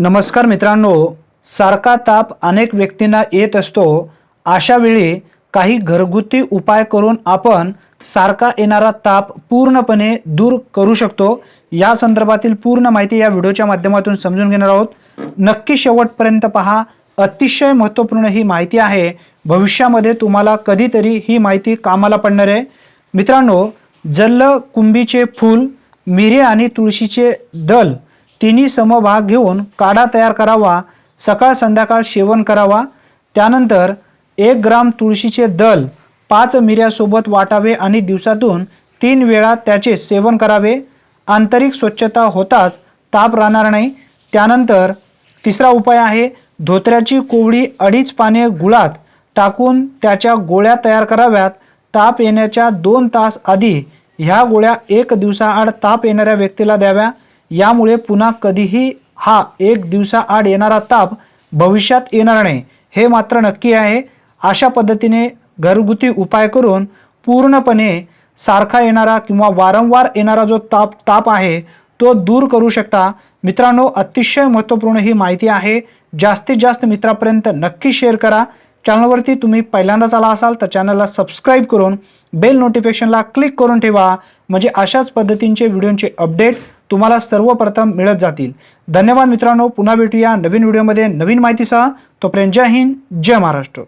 नमस्कार मित्रांनो सारखा ताप अनेक व्यक्तींना येत असतो. अशा वेळी काही घरगुती उपाय करून आपण सारखा येणारा ताप पूर्णपणे दूर करू शकतो. या संदर्भातील पूर्ण माहिती या व्हिडिओच्या माध्यमातून समजून घेणार आहोत. नक्की शेवटपर्यंत पहा. अतिशय महत्त्वपूर्ण ही माहिती आहे. भविष्यामध्ये तुम्हाला कधीतरी ही माहिती कामाला पडणार आहे. मित्रांनो जल्ल कुंभीचे फूल मिरे आणि तुळशीचे दल तिन्ही समभाग घेऊन काढा तयार करावा सकाळ संध्याकाळ सेवन करावा. त्यानंतर एक ग्राम तुळशीचे दल पाच मिऱ्यासोबत वाटावे आणि दिवसातून तीन वेळा त्याचे सेवन करावे. आंतरिक स्वच्छता होताच ताप राहणार नाही. त्यानंतर तिसरा उपाय आहे धोत्र्याची कोवळी अडीच पाने गुळात टाकून त्याच्या गोळ्या तयार कराव्यात. ताप येण्याच्या दोन तास आधी ह्या गोळ्या एक दिवसाआड ताप येणाऱ्या व्यक्तीला द्याव्या. यामुळे पुन्हा कधीही हा एक दिवसाआड येणारा ताप भविष्यात येणार नाही हे मात्र नक्की आहे. अशा पद्धतीने घरगुती उपाय करून पूर्णपणे सारखा येणारा किंवा वारंवार येणारा जो ताप ताप आहे तो दूर करू शकता. मित्रांनो अतिशय महत्त्वपूर्ण ही माहिती आहे. जास्तीत जास्त मित्रापर्यंत नक्की शेअर करा. चॅनलवरती तुम्ही पहिल्यांदाच आला असाल तर चॅनलला सबस्क्राईब करून बेल नोटिफिकेशनला क्लिक करून ठेवा. म्हणजे अशाच पद्धतींचे व्हिडिओचे अपडेट तुम्हाला सर्वप्रथम मिळत जातील. धन्यवाद मित्रांनो. पुन्हा भेटूया नवीन व्हिडिओमध्ये नवीन माहितीसह. तोपर्यंत जय हिंद जय महाराष्ट्र.